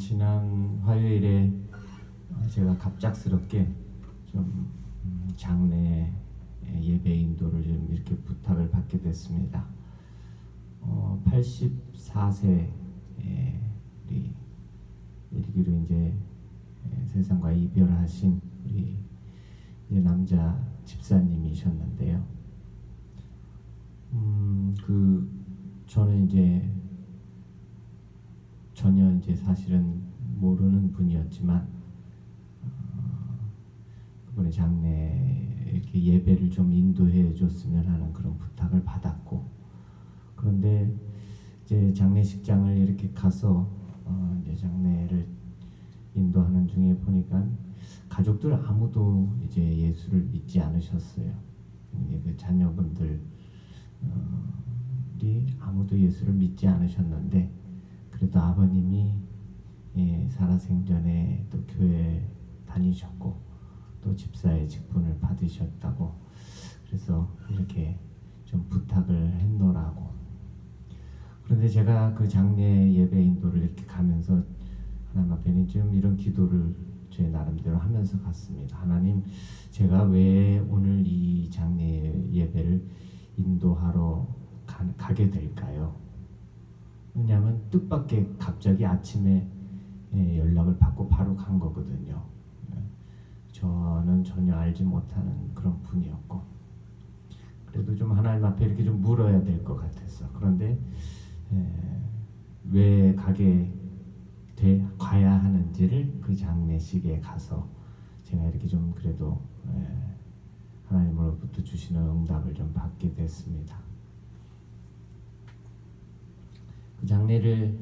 지난 화요일에 제가 갑작스럽게 좀 음, 장례 예배 인도를 좀 이렇게 부탁을 받게 됐습니다. 어, 84세 우리 이르기로 이제 에, 세상과 이별하신 우리 남자 집사님이셨는데요. 음, 그 저는 이제 전혀 이제 사실은 모르는 분이었지만 어, 그분의 장례 이렇게 예배를 좀 인도해 줬으면 하는 그런 부탁을 받았고 그런데 이제 장례식장을 이렇게 가서 어, 이제 장례를 인도하는 중에 보니까 가족들 아무도 이제 예수를 믿지 않으셨어요. 그 자녀분들이 아무도 예수를 믿지 않으셨는데 그래도 아버님이 예, 살아생전에 또 교회 다니셨고 또 집사의 직분을 받으셨다고 그래서 이렇게 좀 부탁을 했노라고 그런데 제가 그 장례 예배 인도를 이렇게 가면서 하나님 앞에는 좀 이런 기도를 제 나름대로 하면서 갔습니다. 하나님, 제가 왜 오늘 이 장례 예배를 인도하러 가, 가게 될까요? 왜냐하면 뜻밖의 갑자기 아침에 예, 연락을 받고 바로 간 거거든요. 예, 저는 전혀 알지 못하는 그런 분이었고 그래도 좀 하나님 앞에 이렇게 좀 물어야 될 것 같았어. 그런데 예, 왜 가게 돼 가야 하는지를 그 장례식에 가서 제가 이렇게 좀 그래도 예, 하나님으로부터 주시는 응답을 좀 받게 됐습니다. 그 장례를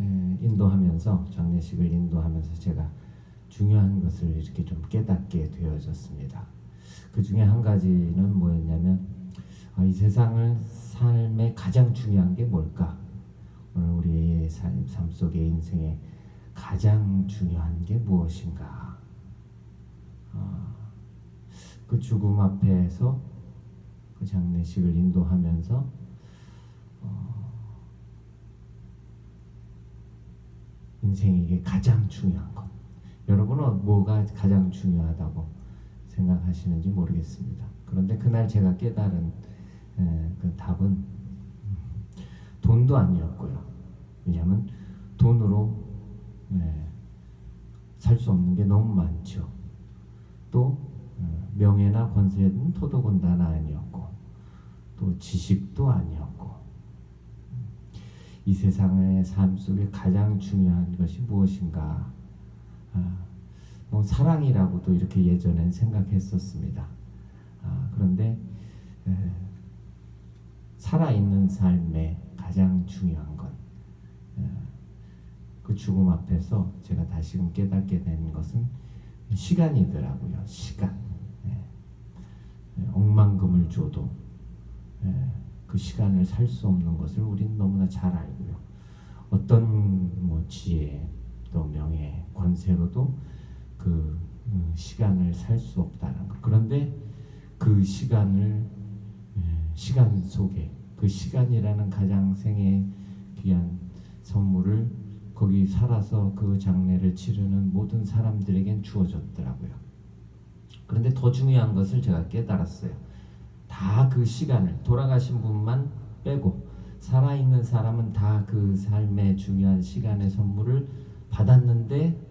예, 인도하면서 장례식을 인도하면서 제가 중요한 것을 이렇게 좀 깨닫게 되어졌습니다. 그 중에 한 가지는 뭐였냐면 아, 이 세상을 삶의 가장 중요한 게 뭘까? 오늘 우리의 삶, 삶 속의 인생에 가장 중요한 게 무엇인가? 아, 그 죽음 앞에서 그 장례식을 인도하면서 인생에게 가장 중요한 것. 여러분은 뭐가 가장 중요하다고 생각하시는지 모르겠습니다. 그런데 그날 제가 깨달은 에, 그 답은 돈도 아니었고요. 왜냐하면 돈으로 살 수 없는 게 너무 많죠. 또 어, 명예나 권세는 토도군다나 아니었고 또 지식도 아니었고 이 세상의 삶 속에 가장 중요한 것이 무엇인가? 아, 뭐 사랑이라고도 이렇게 예전엔 생각했었습니다. 아, 그런데 에, 살아있는 삶에 가장 중요한 것. 그 죽음 앞에서 제가 다시금 깨닫게 된 것은 시간이더라고요. 시간. 예. 억만금을 줘도 예. 그 시간을 살 수 없는 것을 우리는 너무나 잘 알고요. 어떤 뭐 지혜, 또 명예, 권세로도 그 시간을 살 수 없다는 것. 그런데 그 시간을 시간 속에 그 시간이라는 가장 생애 귀한 선물을 거기 살아서 그 장례를 치르는 모든 사람들에겐 주어졌더라고요. 그런데 더 중요한 것을 제가 깨달았어요. 다 그 시간을 돌아가신 분만 빼고 살아있는 사람은 다 그 삶의 중요한 시간의 선물을 받았는데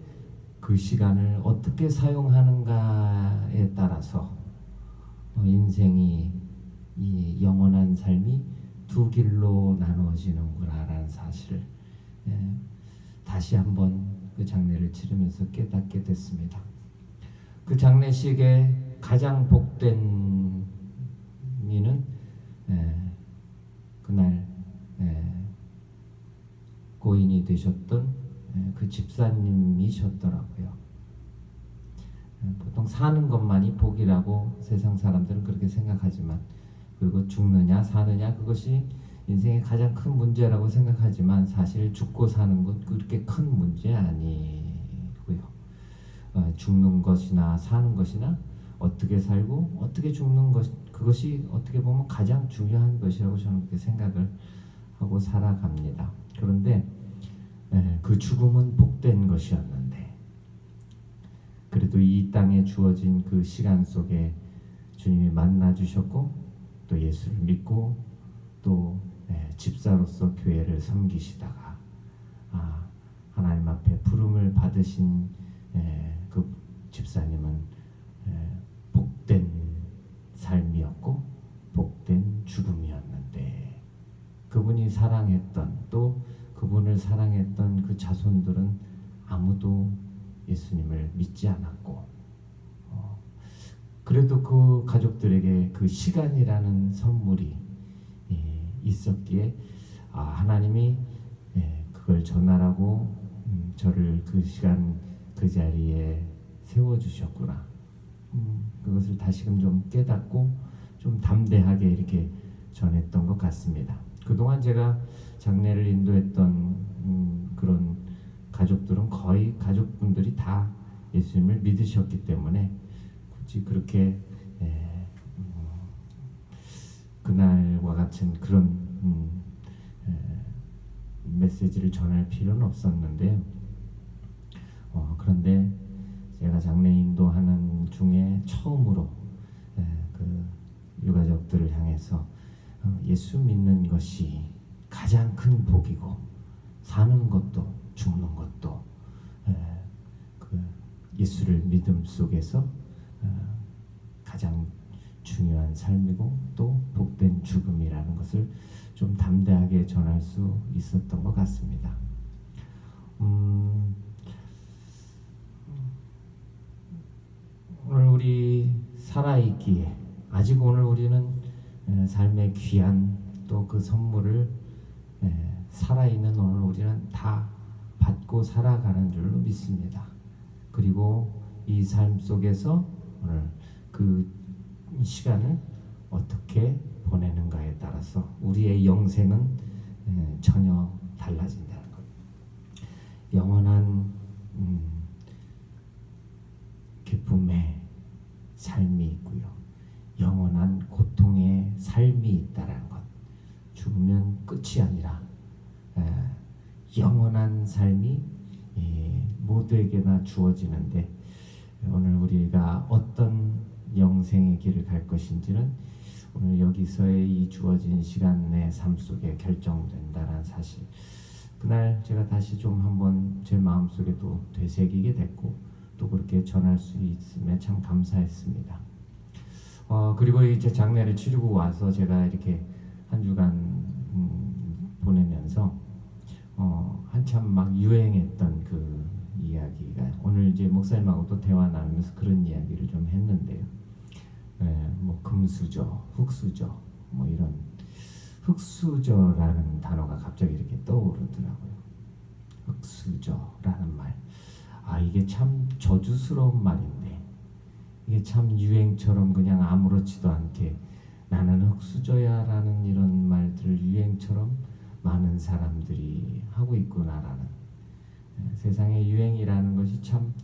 그 시간을 어떻게 사용하는가에 따라서 인생이 이 영원한 삶이 두 길로 나눠지는구나라는 사실을 예, 다시 한번 그 장례를 치르면서 깨닫게 됐습니다. 그 장례식에 가장 복된 이는 예, 그날 예, 고인이 되셨던 예, 그 집사님이셨더라고요. 예, 보통 사는 것만이 복이라고 세상 사람들은 그렇게 생각하지만 그리고 죽느냐 사느냐 그것이 인생의 가장 큰 문제라고 생각하지만 사실 죽고 사는 것 그렇게 큰 문제 아니고요. 어, 죽는 것이나 사는 것이나 어떻게 살고 어떻게 죽는 것 그것이 어떻게 보면 가장 중요한 것이라고 저는 그렇게 생각을 하고 살아갑니다. 그런데 에, 그그 죽음은 복된 것이었는데 그래도 이 땅에 주어진 그 시간 속에 주님이 만나 주셨고 또 예수를 믿고 또 예, 집사로서 교회를 섬기시다가 아, 하나님 앞에 부름을 받으신 예, 그 집사님은 예, 복된 삶이었고 복된 죽음이었는데 그분이 사랑했던 또 그분을 사랑했던 그 자손들은 아무도 예수님을 믿지 않았고 어, 그래도 그 가족들에게 그 시간이라는 선물이 예, 있었기에 아, 하나님이 예, 그걸 전하라고 음, 저를 그 시간 그 자리에 세워 주셨구나. 음, 그것을 다시금 좀 깨닫고 좀 담대하게 이렇게 전했던 것 같습니다. 그동안 제가 장례를 인도했던 음, 그런 가족들은 거의 가족분들이 다 예수님을 믿으셨기 때문에 굳이 그렇게 에, 음, 그날과 같은 그런 음, 에, 메시지를 전할 필요는 없었는데요. 어, 그런데 제가 장례 인도 하는 중에 처음으로 에, 그 유가족들을 향해서 어, 예수 믿는 것이 가장 큰 복이고 사는 것도 죽는 것도 에, 그 예수를 믿음 속에서 어, 가장 중요한 삶이고 또 복된 죽음이라는 것을 좀 담대하게 전할 수 있었던 것 같습니다. 음, 오늘 우리 살아있기에 아직 오늘 우리는 에, 삶의 귀한 또 그 선물을 에, 살아있는 오늘 우리는 다 받고 살아가는 줄로 믿습니다. 그리고 이 삶 속에서 오늘 그 시간을 어떻게 보내는가에 따라서 우리의 영생은 에, 전혀 달라진다는 것. 영원한 음, 기쁨의 삶이 있고요. 영원한 고통의 삶이 있다라는 것. 죽으면 끝이 아니라 에, 영원한 삶이 예, 모두에게나 주어지는데 오늘 우리가 어떤 영생의 길을 갈 것인지는 오늘 여기서의 이 주어진 시간의 삶 속에 결정된다는 사실. 그날 제가 다시 좀 한번 제 마음속에도 되새기게 됐고 또 그렇게 전할 수 있음에 참 감사했습니다. 어, 그리고 이제 장례를 치르고 와서 제가 이렇게 한 주간 음, 보내면서 어, 한참 막 유행했던 그 이야기가 오늘 이제 목사님하고 또 대화 나누면서 그런 이야기를 좀 했는데요. 예, 뭐 금수저, 흙수저, 뭐 이런 흙수저라는 단어가 갑자기 이렇게 떠오르더라고요. 흙수저라는 말. 아 이게 참 저주스러운 말인데 이게 참 유행처럼 그냥 아무렇지도 않게 나는 흙수저야라는 이런 말들을 유행처럼 많은 사람들이 하고 있구나라는 예, 세상의 유행이라는 것이 참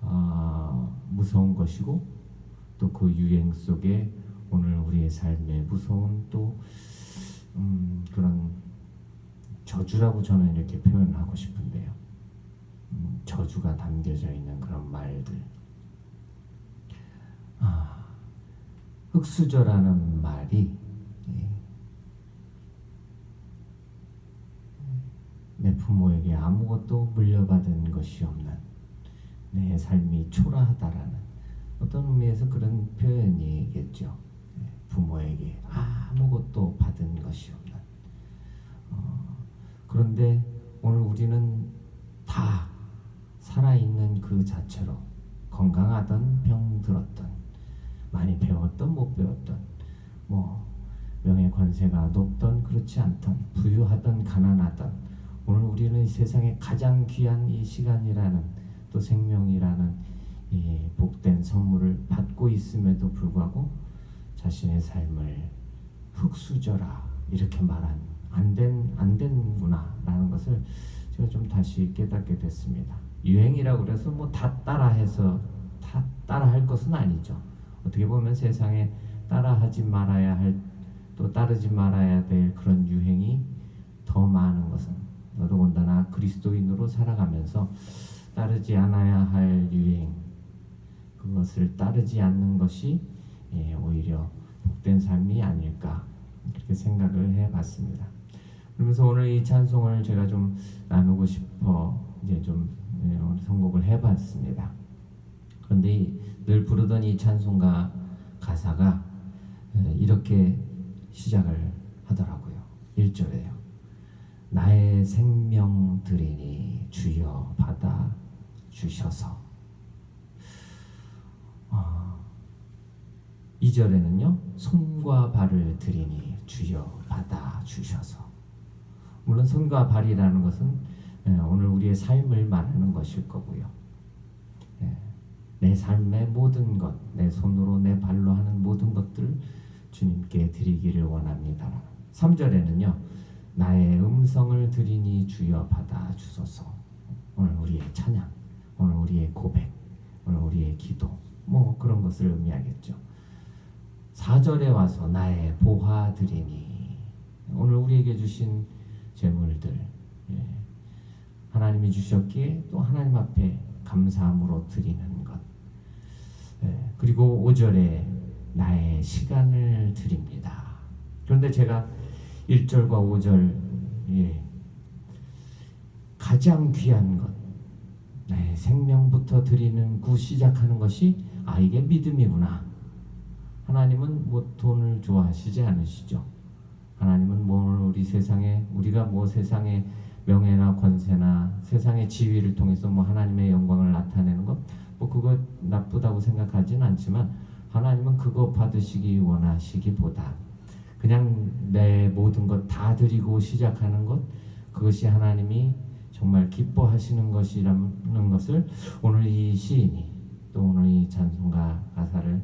어, 무서운 것이고 또 그 유행 속에 오늘 우리의 삶에 무서운 또 음, 그런 저주라고 저는 이렇게 표현하고 싶은데요. 음, 저주가 담겨져 있는 그런 말들. 아, 흙수저라는 말이 예, 내 부모에게 아무것도 물려받은 것이 없는 내 삶이 초라하다라는 어떤 의미에서 그런 표현이겠죠. 예, 부모에게 아무것도 받은 것이 없는. 어, 그런데 오늘 우리는 다 살아있는 그 자체로 건강하던 병들었던 많이 배웠던 못 배웠던 뭐 명예 관세가 높던 그렇지 않던 부유하던 가난하던 오늘 우리는 이 세상에 가장 귀한 이 시간이라는 또 생명이라는 이 복된 선물을 받고 있음에도 불구하고 자신의 삶을 흙수저라 이렇게 말한 안된 안 된구나라는 것을 제가 좀 다시 깨닫게 됐습니다. 유행이라고 그래서 뭐 다 따라해서 다 따라할 것은 아니죠. 어떻게 보면 세상에 따라하지 말아야 할 또 따르지 말아야 될 그런 유행이 더 많은 것은 더더군다나 그리스도인으로 살아가면서 따르지 않아야 할 유행 그것을 따르지 않는 것이 예, 오히려 복된 삶이 아닐까 그렇게 생각을 해봤습니다. 그러면서 오늘 이 찬송을 제가 좀 나누고 싶어 이제 좀 선곡을 해봤습니다. 그런데 이- 늘 부르던 이 찬송가 가사가 예, 이렇게 시작을 하더라고요. 1절에요. 나의 생명 드리니 주여 받아 주셔서. 아, 2절에는요. 손과 발을 드리니 주여 받아 주셔서. 물론 손과 발이라는 것은 예, 오늘 우리의 삶을 말하는 것일 거고요. 예, 내 삶의 모든 것, 내 손으로 내 발로 하는 모든 것들 주님께 드리기를 원합니다. 3절에는요. 나의 음성을 드리니 주여 받아 주소서. 오늘 우리의 찬양, 오늘 우리의 고백, 오늘 우리의 기도 뭐 그런 것을 의미하겠죠. 4절에 와서 나의 보화 드리니 오늘 우리에게 주신 재물들 예, 하나님이 주셨기에 또 하나님 앞에 감사함으로 드리는 것 예, 그리고 5절에 나의 시간을 드립니다. 그런데 제가 1절과 5절 예, 가장 귀한 것 나의 생명부터 드리는 구 시작하는 것이 아 이게 믿음이구나. 하나님은 뭐 돈을 좋아하시지 않으시죠. 하나님은 뭐 우리 세상에 우리가 뭐 세상에 명예나 권세나 세상의 지위를 통해서 뭐 하나님의 영광을 나타내는 것 뭐 그거 나쁘다고 생각하지는 않지만 하나님은 그거 받으시기 원하시기보다 그냥 내 모든 것 다 드리고 시작하는 것 그것이 하나님이 정말 기뻐하시는 것이라는 것을 오늘 이 시인이 또 오늘 이 찬송가 가사를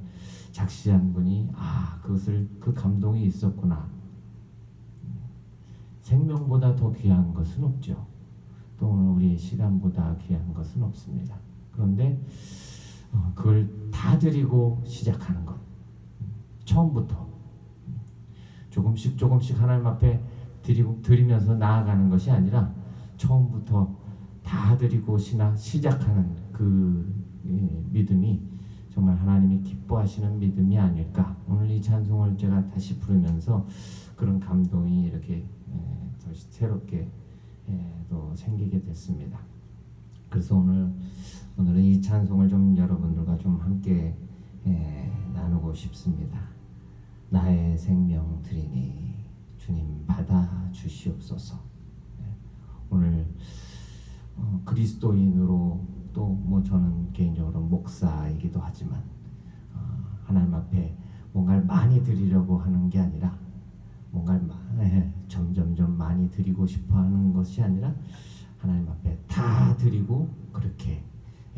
작시한 분이 아 그것을 그 감동이 있었구나 생명보다 더 귀한 것은 없죠. 또 우리의 시간보다 귀한 것은 없습니다. 그런데 어, 그걸 다 드리고 시작하는 것. 처음부터. 조금씩 조금씩 하나님 앞에 드리고 드리면서 나아가는 것이 아니라 처음부터 다 드리고 시나 시작하는 그 예, 믿음이 정말 하나님이 기뻐하시는 믿음이 아닐까. 오늘 이 찬송을 제가 다시 부르면서 그런 감동이 이렇게 예, 더 새롭게 예, 또 생기게 됐습니다. 그래서 오늘 오늘은 이 찬송을 좀 여러분들과 좀 함께 예, 나누고 싶습니다. 나의 생명 드리니 주님 받아 주시옵소서. 예, 오늘 어, 그리스도인으로 또 뭐 저는 개인적으로 목사이기도 하지만 어, 하나님 앞에 뭔가를 많이 드리려고 하는 게 아니라 뭔가를 마- 예, 점점점 많이 드리고 싶어 하는 것이 아니라 하나님 앞에 다 드리고 그렇게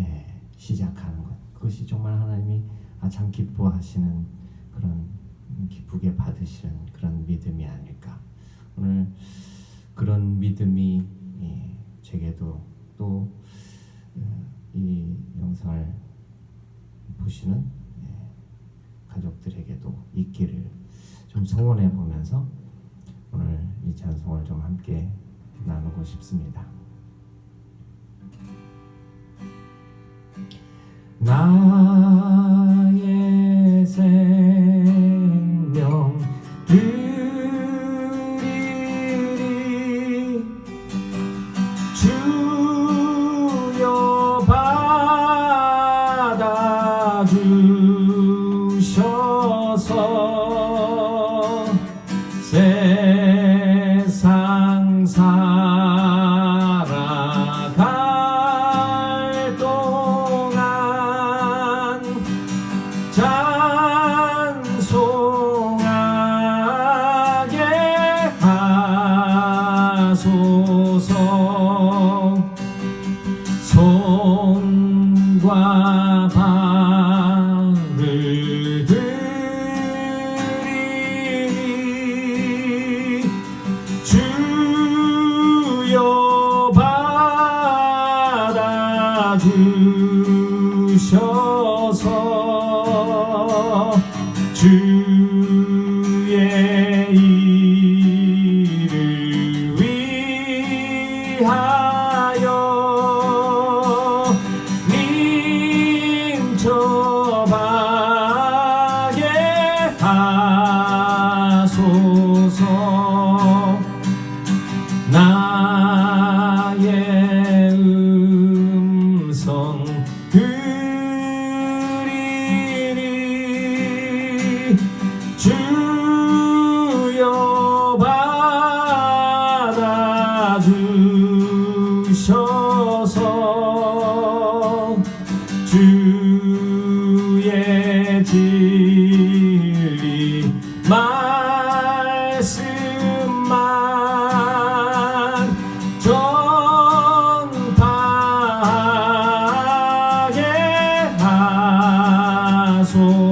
예, 시작하는 것. 그것이 정말 하나님이 아 참 기뻐하시는 그런 음, 기쁘게 받으시는 그런 믿음이 아닐까. 오늘 그런 믿음이 예, 제게도 또 이 영상을 보시는 예, 가족들에게도 있기를 좀 소원해 보면서 오늘 이 찬송을 좀 함께 나누고 싶습니다. 나 받 그 azul.